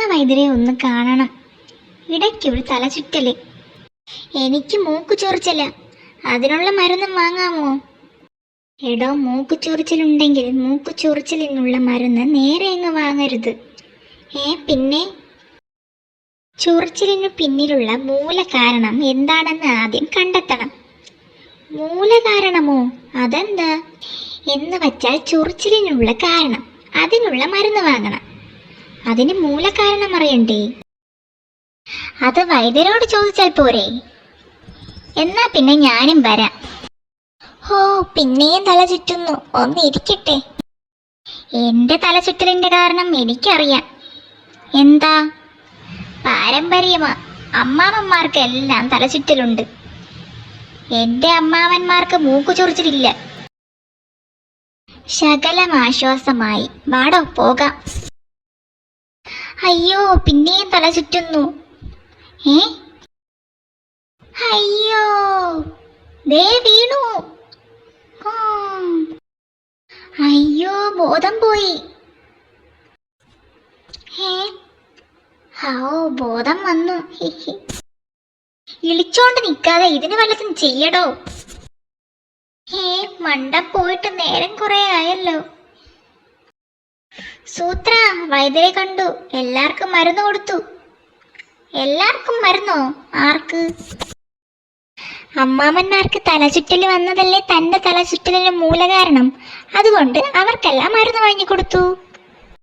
എന്നാ വൈദ്യരെ ഒന്ന് കാണണം. ഇടയ്ക്കൊരു തലചുറ്റൽ. എനിക്ക് മൂക്ക് ചൊറിച്ചല. അതിനുള്ള മരുന്നും വാങ്ങാമോ? എടോ മൂക്ക് ചൊറിച്ചിലുണ്ടെങ്കിൽ മൂക്ക് ചൊറിച്ചിലിനുള്ള മരുന്ന് നേരെ അങ്ങ് വാങ്ങരുത്. ഏ പിന്നെ? ചൊറിച്ചിലിനു പിന്നിലുള്ള മൂല കാരണം എന്താണെന്ന് ആദ്യം കണ്ടെത്തണം. മൂല കാരണമോ അതെന്താ? എന്ന് വച്ചാൽ ചൊറിച്ചിലിനുള്ള കാരണം. അതിനുള്ള മരുന്ന് വാങ്ങണം. അതിന് മൂലകാരണം അറിയണ്ടേ? അത് വൈദ്യരോട് ചോദിച്ചാൽ പോരെ. എന്നാ പിന്നെ ഞാനും വരാം. ഓ പിന്നെയും തല ചുറ്റുന്നു. ഒന്ന് ഇരിക്കട്ടെ. എന്റെ തല ചുറ്റലിന്റെ കാരണം എനിക്കറിയാം. എന്താ? പാരമ്പര്യമാ. അമ്മാവന്മാർക്ക് എല്ലാം തല ചുറ്റലുണ്ട്. എന്റെ അമ്മാവന്മാർക്ക് മൂക്കു ചൊറിച്ചിലില്ല. ശകലം ആശ്വാസമായി. വാടോ പോകാം. അയ്യോ പിന്നെയും തല ചുറ്റുന്നു. ഏ? അയ്യോ. ദേ വീണു. അയ്യോ ബോധം പോയി. ഏ? ബോധം വന്നു. ഇളിച്ചോണ്ട് നിക്കാതെ ഇതിന് വല്ലതും ചെയ്യടോ. ഹേ മണ്ട പോയിട്ട് നേരം കുറെ ആയല്ലോ. സൂത്ര വൈദ്യരെ കണ്ടു. എല്ലാവർക്കും മരുന്ന് കൊടുത്തു. എല്ലാവർക്കും മരുന്നോ? ആർക്ക്? അമ്മാമന്മാർക്ക് തലചുറ്റൽ വന്നതല്ലേ തന്റെ തലചുറ്റലിന് മൂലകാരണം. അതുകൊണ്ട് അവർക്കെല്ലാം മരുന്ന് വാങ്ങിക്കൊടുത്തു.